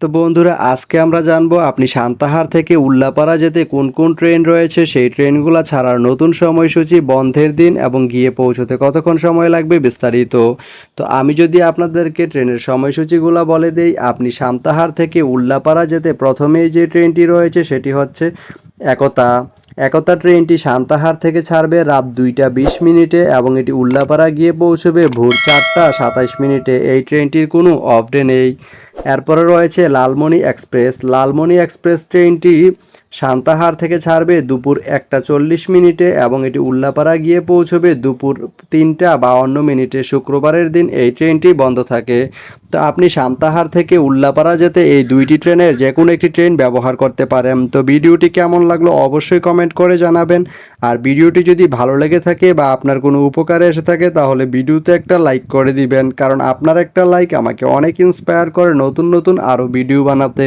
তো বন্ধুরা, আজকে আমরা জানব আপনি সান্তাহার থেকে উল্লাপাড়া যেতে কোন কোন ট্রেন রয়েছে? সেই ট্রেনগুলো ছাড়ার নতুন সময়সূচি, বন্ধের দিন এবং গিয়ে পৌঁছতে কতক্ষণ সময় লাগবে বিস্তারিত। তো আমি যদি আপনাদেরকে ট্রেনের সময়সূচিগুলো বলে দেই, আপনি সান্তাহার থেকে উল্লাপাড়া যেতে প্রথমেই যে ট্রেনটি রয়েছে সেটি হচ্ছে একতা। একতা ট্রেনটি সান্তাহার থেকে ছাড়বে রাত দুইটা বিশ মিনিটে এবং এটি উল্লাপাড়া গিয়ে পৌঁছবে ভোর চারটা সাতাইশ মিনিটে। এই ট্রেনটির কোনো অফ ডে নেই। এরপরে রয়েছে লালমণি এক্সপ্রেস। লালমণি এক্সপ্রেস ট্রেনটি সান্তাহার থেকে ছাড়বে দুপুর একটা চল্লিশ মিনিটে এবং এটি উল্লাপাড়া গিয়ে পৌঁছবে দুপুর তিনটা বাউন্ন মিনিটে। শুক্রবারের দিন এই ট্রেনটি বন্ধ থাকে। তো আপনি সান্তাহার থেকে উল্লাপাড়া যেতে এই দুইটি ট্রেনের যে কোনো একটি ট্রেন ব্যবহার করতে পারেন। তো ভিডিওটি কেমন লাগল অবশ্যই কমেন্ট করে জানাবেন। আর ভিডিওটি যদি ভালো লেগে থাকে বা আপনার কোনো উপকারে এসে থাকে তাহলে ভিডিওতে একটা লাইক করে দিবেন। কারণ আপনার একটা লাইক আমাকে অনেক ইন্সপায়ার করে নতুন নতুন আরও ভিডিও বানাতে।